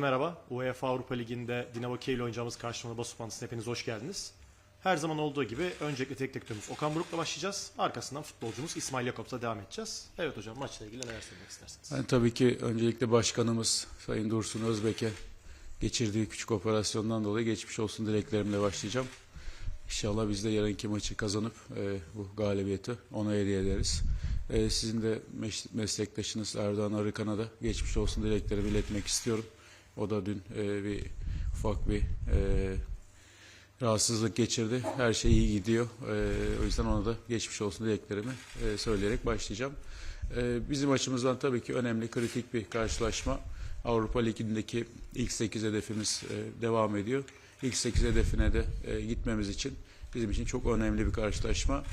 Merhaba, UEFA Avrupa Ligi'nde Dinamo Kiev ile oynayacağımız karşılamada basın hepiniz hoş geldiniz. Her zaman olduğu gibi öncelikle tek direktörümüz Okan Buruk'la başlayacağız. Arkasından futbolcumuz İsmail Yakop'la devam edeceğiz. Evet hocam maçla ilgili neler söylemek istersiniz? Ben tabii ki öncelikle başkanımız Sayın Dursun Özbek'e geçirdiği küçük operasyondan dolayı geçmiş olsun dileklerimle başlayacağım. İnşallah biz de yarınki maçı kazanıp e, bu galibiyeti ona hediye ederiz. E, sizin de meslektaşınız Erdoğan Arıkan'a da geçmiş olsun dileklerimi iletmek istiyorum. O da dün e, bir ufak bir e, rahatsızlık geçirdi. Her şey iyi gidiyor. E, o yüzden ona da geçmiş olsun dileklerimi e, söyleyerek başlayacağım. E, bizim açımızdan tabii ki önemli, kritik bir karşılaşma. Avrupa Ligi'ndeki ilk 8 hedefimiz e, devam ediyor. İlk 8 hedefine de e, gitmemiz için bizim için çok önemli bir karşılaşma.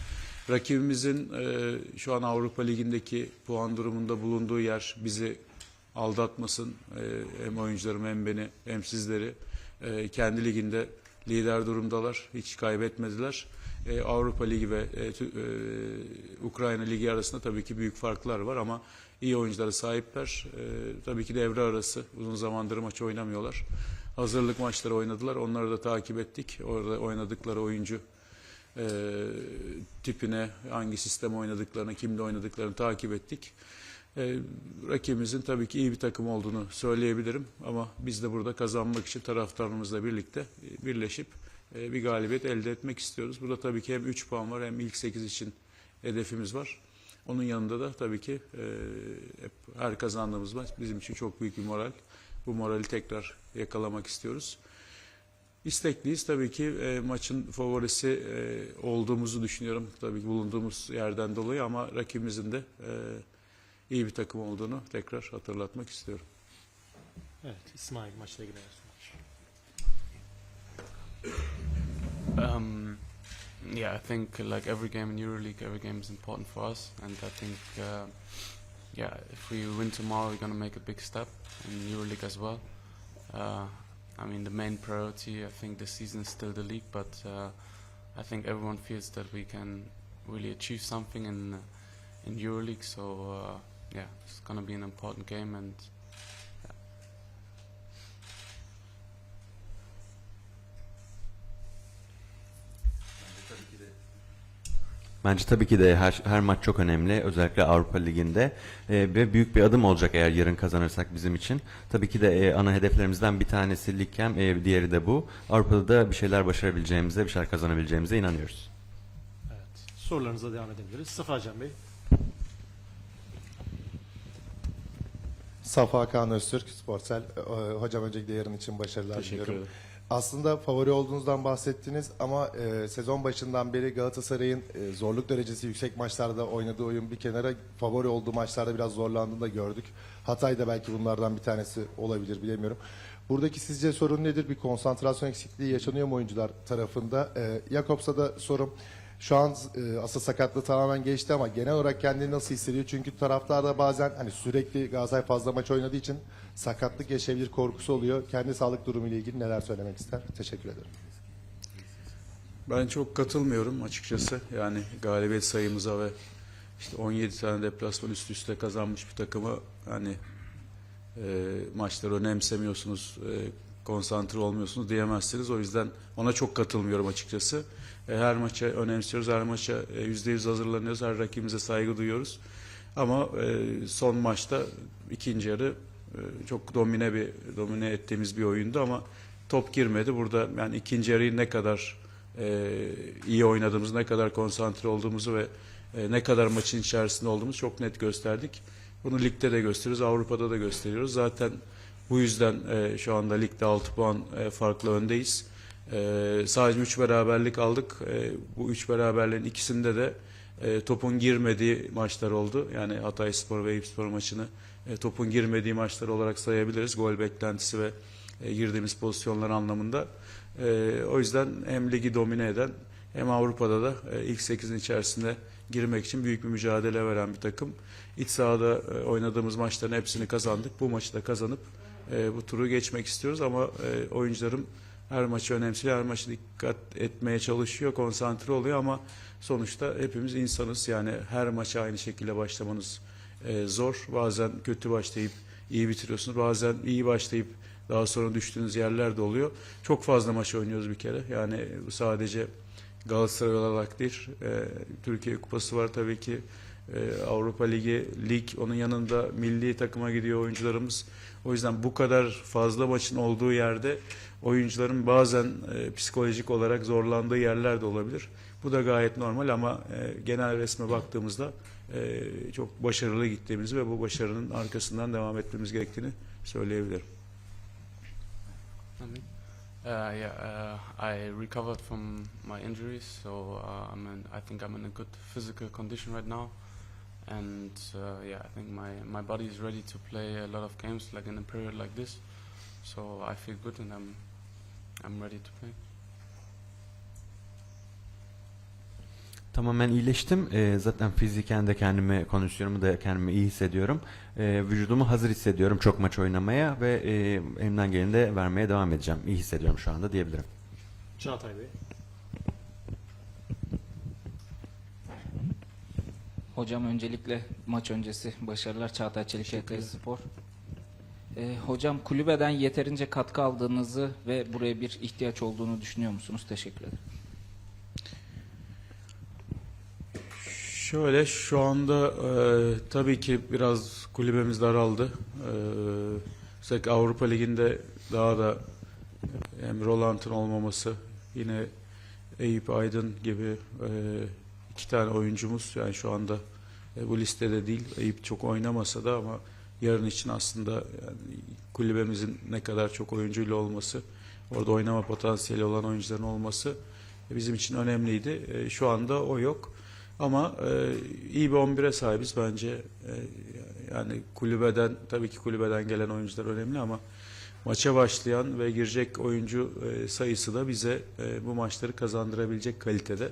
Rakibimizin e, şu an Avrupa Ligi'ndeki puan durumunda bulunduğu yer bizi aldatmasın. E, hem oyuncularım hem beni hem sizleri. E, kendi liginde lider durumdalar. Hiç kaybetmediler. E, Avrupa Ligi ve Ukrayna Ligi arasında tabii ki büyük farklar var ama iyi oyunculara sahipler. Tabii ki devre arası uzun zamandır maç oynamıyorlar. Hazırlık maçları oynadılar. Onları da takip ettik. Orada oynadıkları oyuncu tipine, hangi sistem oynadıklarını, kimle oynadıklarını takip ettik. E, rakibimizin tabii ki iyi bir takım olduğunu söyleyebilirim ama biz de burada kazanmak için taraftarımızla birlikte e, birleşip e, bir galibiyet elde etmek istiyoruz. Burada tabii ki hem 3 puan var hem ilk 8 için hedefimiz var. Onun yanında da tabii ki e, hep her kazandığımız maç bizim için çok büyük bir moral. Bu morali tekrar yakalamak istiyoruz. İstekliyiz tabii ki e, maçın favorisi e, olduğumuzu düşünüyorum tabii ki bulunduğumuz yerden dolayı ama rakibimizin de e, iyi bir takım olduğunu tekrar hatırlatmak istiyorum. Evet, İsmail maçla söylemek Um, yeah, I think like every game in EuroLeague, every game is important for us, and I think uh, yeah, if we win tomorrow, we're gonna make a big step in EuroLeague as well. Uh, I mean, the main priority, I think, this season is still the league, but uh, I think everyone feels that we can really achieve something in in EuroLeague. So uh, yeah, it's gonna be an important game, and Bence tabii ki de her, her maç çok önemli. Özellikle Avrupa Ligi'nde. Ee, ve büyük bir adım olacak eğer yarın kazanırsak bizim için. Tabii ki de e, ana hedeflerimizden bir tanesi ligkem, e, diğeri de bu. Avrupa'da da bir şeyler başarabileceğimize, bir şeyler kazanabileceğimize inanıyoruz. Evet, sorularınıza devam edebiliriz. Can Bey. Safa Kaan Öztürk, Sportsel. Ee, Hocam öncelikle yarın için başarılar Teşekkür diliyorum. ederim. Aslında favori olduğunuzdan bahsettiniz ama e, sezon başından beri Galatasaray'ın e, zorluk derecesi yüksek maçlarda oynadığı oyun bir kenara favori olduğu maçlarda biraz zorlandığını da gördük. Hatay da belki bunlardan bir tanesi olabilir bilemiyorum. Buradaki sizce sorun nedir? Bir konsantrasyon eksikliği yaşanıyor mu oyuncular tarafında? E, Jakobs'a da sorum. Şu an e, asıl sakatlığı tamamen geçti ama genel olarak kendini nasıl hissediyor? Çünkü taraftar da bazen hani sürekli Galatasaray fazla maç oynadığı için sakatlık yaşayabilir korkusu oluyor. Kendi sağlık durumu ile ilgili neler söylemek ister? Teşekkür ederim. Ben çok katılmıyorum açıkçası. Yani galibiyet sayımıza ve işte 17 tane deplasman üst üste kazanmış bir takımı hani e, maçları önemsemiyorsunuz, e, konsantre olmuyorsunuz diyemezsiniz. O yüzden ona çok katılmıyorum açıkçası. E, her maça önemsiyoruz, her maça e, yüzde yüz hazırlanıyoruz, her rakibimize saygı duyuyoruz. Ama e, son maçta ikinci yarı e, çok domine bir domine ettiğimiz bir oyundu ama top girmedi. Burada yani ikinci yarıyı ne kadar e, iyi oynadığımızı, ne kadar konsantre olduğumuzu ve e, ne kadar maçın içerisinde olduğumuzu çok net gösterdik. Bunu ligde de gösteriyoruz, Avrupa'da da gösteriyoruz. Zaten bu yüzden e, şu anda ligde 6 puan e, farklı öndeyiz. E, sadece 3 beraberlik aldık. E, bu 3 beraberliğin ikisinde de e, topun girmediği maçlar oldu. Yani Hatay Spor ve Eyüp Spor maçını e, topun girmediği maçlar olarak sayabiliriz. Gol beklentisi ve e, girdiğimiz pozisyonlar anlamında. E, o yüzden hem ligi domine eden hem Avrupa'da da e, ilk 8'in içerisinde girmek için büyük bir mücadele veren bir takım. İç sahada e, oynadığımız maçların hepsini kazandık. Bu maçı da kazanıp e, bu turu geçmek istiyoruz ama e, oyuncularım her maçı önemsiyor, her maçı dikkat etmeye çalışıyor, konsantre oluyor ama sonuçta hepimiz insanız. Yani her maça aynı şekilde başlamanız e, zor. Bazen kötü başlayıp iyi bitiriyorsunuz. Bazen iyi başlayıp daha sonra düştüğünüz yerler de oluyor. Çok fazla maç oynuyoruz bir kere. Yani sadece Galatasaray olarak değil. E, Türkiye Kupası var tabii ki. E, Avrupa Ligi, lig onun yanında milli takıma gidiyor oyuncularımız. O yüzden bu kadar fazla maçın olduğu yerde oyuncuların bazen e, psikolojik olarak zorlandığı yerler de olabilir. Bu da gayet normal ama e, genel resme baktığımızda e, çok başarılı gittiğimizi ve bu başarının arkasından devam etmemiz gerektiğini söyleyebilirim. Mean, uh, yeah, uh, I recovered from my injuries, so uh, I'm in, I think I'm in a good physical condition right now, and uh, yeah, I think my my body is ready to play a lot of games like in a period like this. So I feel good and I'm I'm ready to play. Tamamen iyileştim. Ee, zaten fiziken de kendimi konuşuyorum da kendimi iyi hissediyorum. Ee, vücudumu hazır hissediyorum çok maç oynamaya ve e, elimden geleni de vermeye devam edeceğim. İyi hissediyorum şu anda diyebilirim. Çağatay Bey. Hocam öncelikle maç öncesi başarılar Çağatay Çelik YT Spor. Ee, hocam kulübeden yeterince katkı aldığınızı ve buraya bir ihtiyaç olduğunu düşünüyor musunuz? Teşekkür ederim. Şöyle şu anda e, tabii ki biraz kulübemiz daraldı. E, özellikle Avrupa Ligi'nde daha da hem Roland'ın olmaması yine Eyüp Aydın gibi e, iki tane oyuncumuz yani şu anda e, bu listede değil. Eyüp çok oynamasa da ama yarın için aslında yani kulübemizin ne kadar çok oyuncuyla olması, orada oynama potansiyeli olan oyuncuların olması e, bizim için önemliydi. E, şu anda o yok. Ama e, iyi bir 11'e sahibiz bence. E, yani kulübeden tabii ki kulübeden gelen oyuncular önemli ama maça başlayan ve girecek oyuncu e, sayısı da bize e, bu maçları kazandırabilecek kalitede.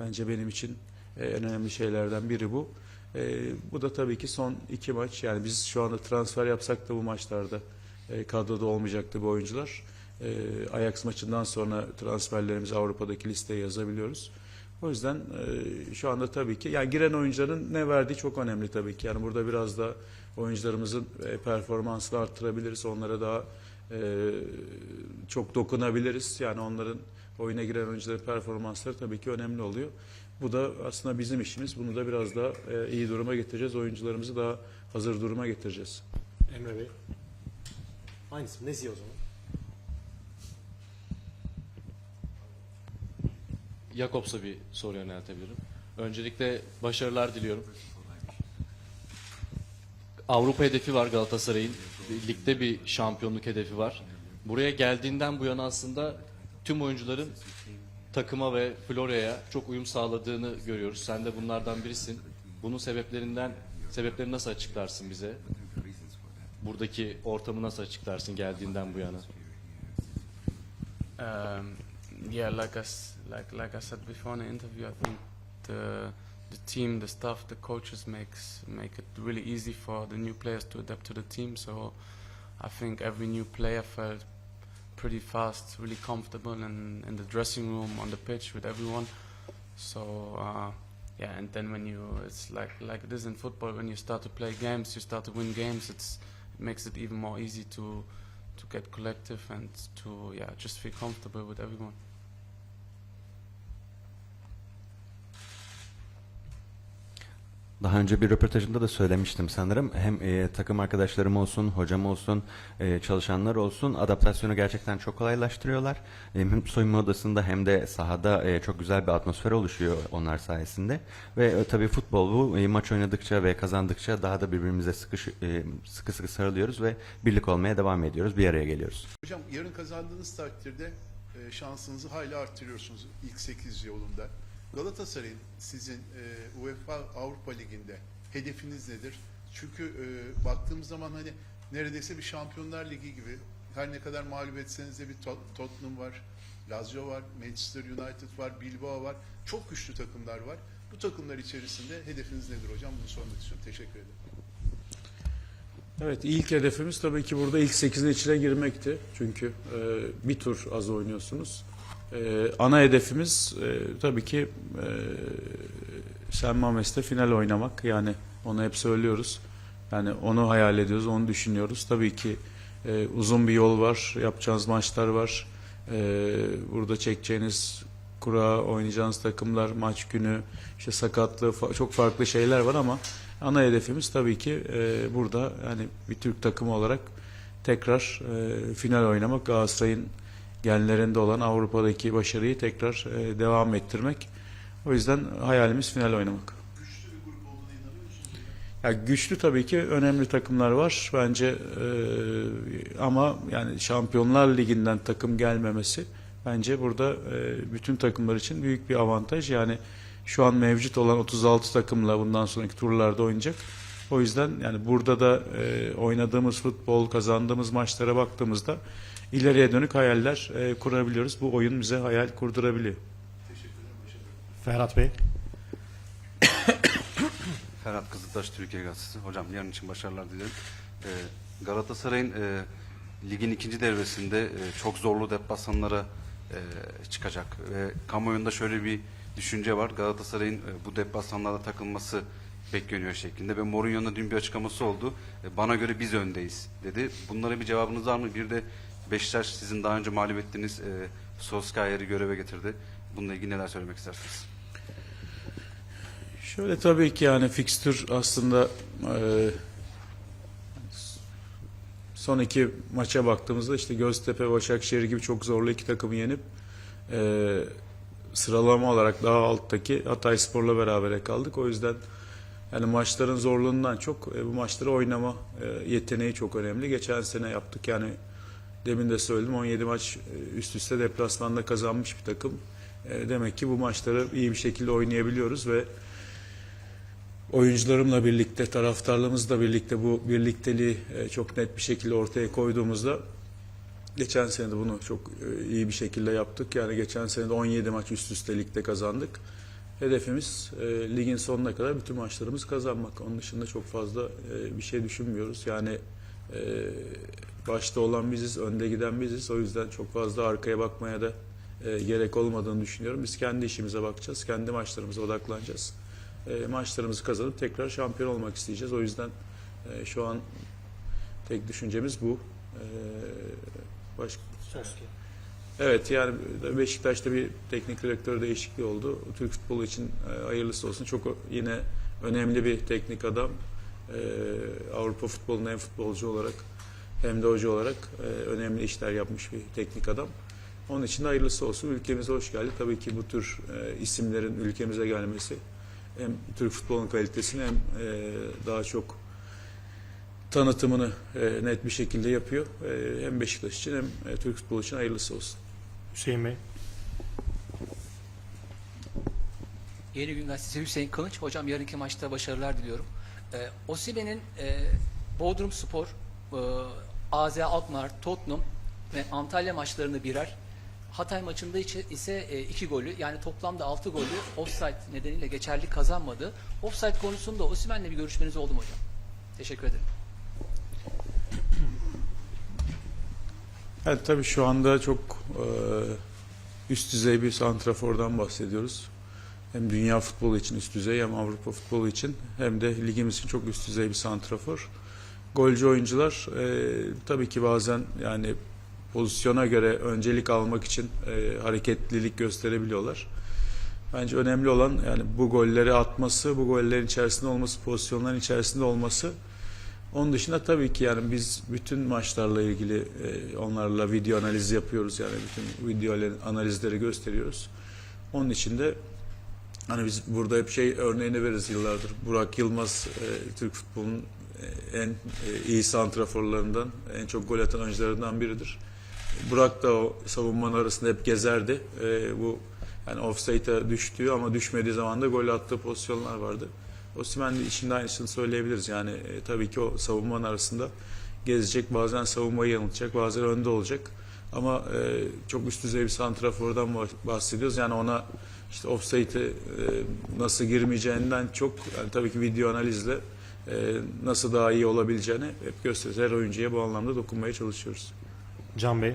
Bence benim için e, en önemli şeylerden biri bu. E, bu da tabii ki son iki maç. Yani biz şu anda transfer yapsak da bu maçlarda e, kadroda olmayacaktı bu oyuncular. Ajax maçından sonra transferlerimizi Avrupa'daki listeye yazabiliyoruz. O yüzden e, şu anda tabii ki yani giren oyuncuların ne verdiği çok önemli tabii ki. Yani burada biraz da oyuncularımızın e, performansını arttırabiliriz. Onlara daha e, çok dokunabiliriz. Yani onların oyuna giren oyuncuların performansları tabii ki önemli oluyor. Bu da aslında bizim işimiz. Bunu da biraz daha e, iyi duruma getireceğiz. Oyuncularımızı daha hazır duruma getireceğiz. Emre Bey. Aynısı. Nezi o zaman. Jakobs'a bir soru yöneltebilirim. Öncelikle başarılar diliyorum. Avrupa hedefi var Galatasaray'ın. Ligde bir şampiyonluk hedefi var. Buraya geldiğinden bu yana aslında tüm oyuncuların takıma ve Florya'ya çok uyum sağladığını görüyoruz. Sen de bunlardan birisin. Bunun sebeplerinden sebepleri nasıl açıklarsın bize? Buradaki ortamı nasıl açıklarsın geldiğinden bu yana? Um, yeah, like I like like I said before in the interview, I think the the team, the staff, the coaches makes make it really easy for the new players to adapt to the team. So I think every new player felt pretty fast, really comfortable in in the dressing room, on the pitch with everyone. So uh, yeah, and then when you it's like like it is in football when you start to play games, you start to win games. It's it makes it even more easy to to get collective and to yeah just feel comfortable with everyone. Daha önce bir röportajında da söylemiştim sanırım. Hem e, takım arkadaşlarım olsun, hocam olsun, e, çalışanlar olsun adaptasyonu gerçekten çok kolaylaştırıyorlar. E, hem soyunma odasında hem de sahada e, çok güzel bir atmosfer oluşuyor onlar sayesinde. Ve e, tabii futbol bu. E, maç oynadıkça ve kazandıkça daha da birbirimize sıkı, e, sıkı sıkı sarılıyoruz ve birlik olmaya devam ediyoruz. Bir araya geliyoruz. Hocam yarın kazandığınız takdirde e, şansınızı hayli arttırıyorsunuz ilk 8 yolunda. Galatasaray'ın sizin e, UEFA Avrupa Ligi'nde hedefiniz nedir? Çünkü e, baktığımız zaman hani neredeyse bir Şampiyonlar Ligi gibi her ne kadar mağlup etseniz de bir Tot- Tottenham var, Lazio var, Manchester United var, Bilbao var. Çok güçlü takımlar var. Bu takımlar içerisinde hedefiniz nedir hocam? Bunu sormak istiyorum. Teşekkür ederim. Evet ilk hedefimiz tabii ki burada ilk 8'in içine girmekti. Çünkü e, bir tur az oynuyorsunuz. E, ana hedefimiz e, tabii ki e, Sen Mames'te final oynamak. Yani onu hep söylüyoruz. Yani onu hayal ediyoruz, onu düşünüyoruz. Tabii ki E, uzun bir yol var, yapacağınız maçlar var. E, burada çekeceğiniz kura, oynayacağınız takımlar, maç günü, işte sakatlığı, fa- çok farklı şeyler var ama ana hedefimiz tabii ki e, burada yani bir Türk takımı olarak tekrar e, final oynamak, Galatasaray'ın genlerinde olan Avrupa'daki başarıyı tekrar e, devam ettirmek. O yüzden hayalimiz final oynamak. Ya güçlü tabii ki önemli takımlar var bence e, ama yani Şampiyonlar Ligi'nden takım gelmemesi bence burada e, bütün takımlar için büyük bir avantaj. Yani şu an mevcut olan 36 takımla bundan sonraki turlarda oynayacak. O yüzden yani burada da e, oynadığımız futbol, kazandığımız maçlara baktığımızda ileriye dönük hayaller e, kurabiliyoruz. Bu oyun bize hayal kurdurabiliyor. Ferhat Bey. Ferhat Kızıltaş Türkiye Gazetesi. Hocam yarın için başarılar dilerim. Ee, Galatasaray'ın e, ligin ikinci devresinde e, çok zorlu deplasmanlara e, çıkacak. Ve kamuoyunda şöyle bir düşünce var. Galatasaray'ın e, bu deplasmanlarda takılması bekleniyor şeklinde. Ve Mourinho'nun dün bir açıklaması oldu. E, bana göre biz öndeyiz dedi. Bunlara bir cevabınız var mı? Bir de Beşiktaş sizin daha önce mağlup ettiğiniz e, Solskjaer'i göreve getirdi. Bununla ilgili neler söylemek istersiniz? Şöyle tabii ki yani fikstür aslında e, son iki maça baktığımızda işte Göztepe, Başakşehir gibi çok zorlu iki takımı yenip e, sıralama olarak daha alttaki Hatayspor'la berabere kaldık. O yüzden yani maçların zorluğundan çok e, bu maçları oynama e, yeteneği çok önemli. Geçen sene yaptık yani demin de söyledim 17 maç e, üst üste deplasmanda kazanmış bir takım. E, demek ki bu maçları iyi bir şekilde oynayabiliyoruz ve oyuncularımla birlikte, taraftarlarımızla birlikte bu birlikteliği e, çok net bir şekilde ortaya koyduğumuzda geçen sene de bunu çok iyi bir şekilde yaptık. Yani geçen sene de 17 maç üst üste ligde kazandık. Hedefimiz e, ligin sonuna kadar bütün maçlarımızı kazanmak. Onun dışında çok fazla e, bir şey düşünmüyoruz. Yani e, başta olan biziz, önde giden biziz. O yüzden çok fazla arkaya bakmaya da e, gerek olmadığını düşünüyorum. Biz kendi işimize bakacağız, kendi maçlarımıza odaklanacağız e, maçlarımızı kazanıp tekrar şampiyon olmak isteyeceğiz. O yüzden e, şu an tek düşüncemiz bu. E, başka Evet yani Beşiktaş'ta bir teknik direktör değişikliği oldu. Türk futbolu için e, hayırlısı olsun. Çok yine önemli bir teknik adam. E, Avrupa futbolunun hem futbolcu olarak hem de hoca olarak e, önemli işler yapmış bir teknik adam. Onun için de hayırlısı olsun. Ülkemize hoş geldi. Tabii ki bu tür e, isimlerin ülkemize gelmesi hem Türk futbolunun kalitesini hem e, daha çok tanıtımını e, net bir şekilde yapıyor. E, hem Beşiktaş için hem e, Türk futbolu için hayırlısı olsun. Hüseyin Bey. Yeni Gün Gazetesi Hüseyin Kılıç. Hocam yarınki maçta başarılar diliyorum. Ee, Osimen'in e, Bodrum Spor, e, AZ Alkmaar, Tottenham ve Antalya maçlarını birer. Hatay maçında ise e, iki golü yani toplamda altı golü offside nedeniyle geçerli kazanmadı. Offside konusunda Osimen'le bir görüşmeniz oldu mu hocam? Teşekkür ederim. Evet tabii şu anda çok e, üst düzey bir santrafordan bahsediyoruz. Hem dünya futbolu için üst düzey hem Avrupa futbolu için hem de ligimiz için çok üst düzey bir santrafor. Golcü oyuncular e, tabii ki bazen yani pozisyona göre öncelik almak için e, hareketlilik gösterebiliyorlar. Bence önemli olan yani bu golleri atması, bu gollerin içerisinde olması, pozisyonların içerisinde olması. Onun dışında tabii ki yani biz bütün maçlarla ilgili e, onlarla video analizi yapıyoruz yani bütün video analizleri gösteriyoruz. Onun için de hani biz burada hep şey örneğini veririz yıllardır. Burak Yılmaz e, Türk futbolunun en e, iyi santraforlarından, en çok gol atan oyuncularından biridir. Burak da o savunmanın arasında hep gezerdi. E, bu yani offside'a düştüğü ama düşmediği zaman da gol attığı pozisyonlar vardı. Osimhen de işin de aynısını söyleyebiliriz. Yani e, tabii ki o savunmanın arasında gezecek, bazen savunmayı yanıltacak, bazen önde olacak. Ama e, çok üst düzey bir santrafordan bah- bahsediyoruz. Yani ona işte offside'e e, nasıl girmeyeceğinden çok yani tabii ki video analizle nasıl daha iyi olabileceğini hep gösteriyoruz. Her oyuncuya bu anlamda dokunmaya çalışıyoruz. Can Bey.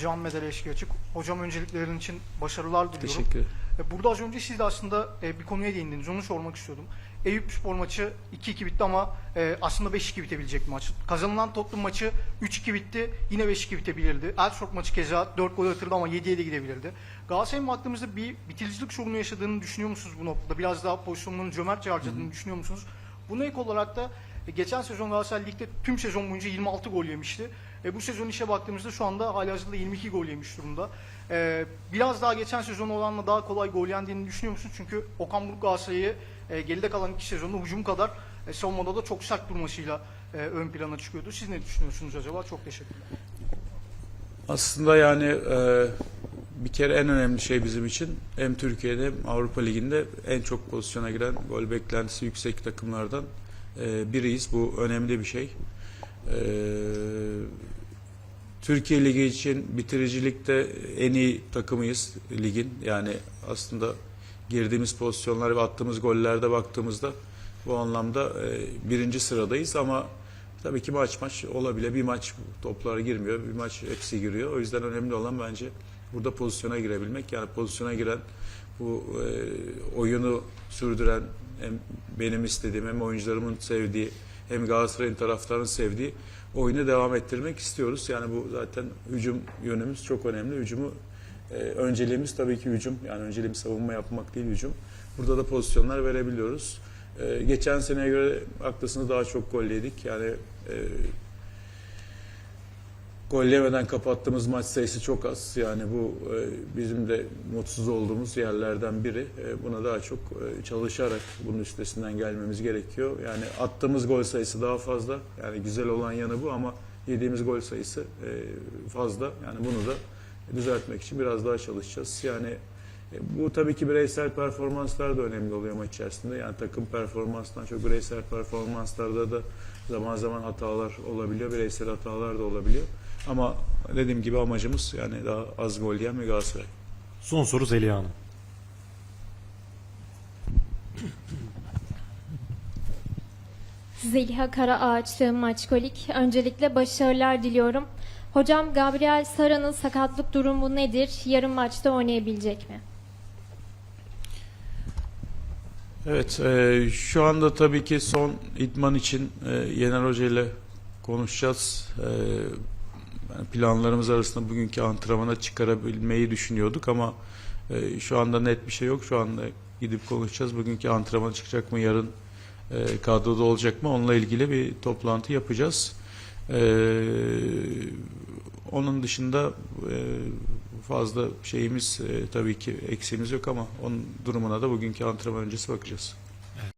Can Medel Eşki Açık. Hocam önceliklerin için başarılar diliyorum. Teşekkür ederim. E, Burada az önce siz de aslında e, bir konuya değindiniz. Onu sormak istiyordum. Eyüp Spor maçı 2-2 bitti ama e, aslında 5-2 bitebilecek bir maç. Kazanılan Tottenham maçı 3-2 bitti. Yine 5-2 bitebilirdi. Elfsborg maçı keza 4 gol atıldı ama 7'ye de gidebilirdi. Galatasaray'ın baktığımızda bir bitiricilik sorunu yaşadığını düşünüyor musunuz bu noktada? Biraz daha pozisyonlarını cömertçe harcadığını düşünüyor musunuz? Buna ek olarak da e, geçen sezon Galatasaray Lig'de tüm sezon boyunca 26 gol yemişti. E, bu sezon işe baktığımızda şu anda halihazırda 22 gol yemiş durumda. E, biraz daha geçen sezon olanla daha kolay gol yendiğini düşünüyor musunuz? Çünkü Okan Buruk Galatasaray'ı e, geride kalan iki sezonda hücum kadar e, savunmada da çok sert durmasıyla e, ön plana çıkıyordu. Siz ne düşünüyorsunuz acaba? Çok teşekkürler. Aslında yani e, bir kere en önemli şey bizim için hem Türkiye'de hem Avrupa Ligi'nde en çok pozisyona giren gol beklentisi yüksek takımlardan e, biriyiz. Bu önemli bir şey. E, Türkiye Ligi için bitiricilikte en iyi takımıyız ligin. Yani aslında girdiğimiz pozisyonlar ve attığımız gollerde baktığımızda bu anlamda e, birinci sıradayız ama tabii ki maç maç olabilir. Bir maç toplar girmiyor, bir maç hepsi giriyor. O yüzden önemli olan bence burada pozisyona girebilmek. Yani pozisyona giren bu e, oyunu sürdüren hem benim istediğim hem oyuncularımın sevdiği hem Galatasaray'ın taraftarının sevdiği oyunu devam ettirmek istiyoruz. Yani bu zaten hücum yönümüz çok önemli. Hücumu e, önceliğimiz tabii ki hücum. Yani önceliğimiz savunma yapmak değil hücum. Burada da pozisyonlar verebiliyoruz. E, geçen seneye göre haklısınız daha çok gol yedik. Yani e, gol yemeden kapattığımız maç sayısı çok az. Yani bu e, bizim de mutsuz olduğumuz yerlerden biri. E, buna daha çok e, çalışarak bunun üstesinden gelmemiz gerekiyor. Yani attığımız gol sayısı daha fazla. Yani güzel olan yanı bu ama yediğimiz gol sayısı fazla. Yani bunu da düzeltmek için biraz daha çalışacağız. Yani bu tabii ki bireysel performanslar da önemli oluyor maç içerisinde. Yani takım performansından çok bireysel performanslarda da zaman zaman hatalar olabiliyor. Bireysel hatalar da olabiliyor. Ama dediğim gibi amacımız yani daha az gol yiyen bir Galatasaray. Son soru Zeliha Hanım. Zeliha Karaağaç, Sığın Maçkolik. Öncelikle başarılar diliyorum. Hocam Gabriel Sara'nın sakatlık durumu nedir? Yarın maçta oynayabilecek mi? Evet, e, şu anda tabii ki son idman için e, Yener Hoca ile konuşacağız. E, yani planlarımız arasında bugünkü antrenmana çıkarabilmeyi düşünüyorduk ama e, şu anda net bir şey yok. Şu anda gidip konuşacağız. Bugünkü antrenmana çıkacak mı, yarın e, kadroda olacak mı? Onunla ilgili bir toplantı yapacağız. E, onun dışında e, fazla şeyimiz e, tabii ki eksiğimiz yok ama onun durumuna da bugünkü antrenman öncesi bakacağız.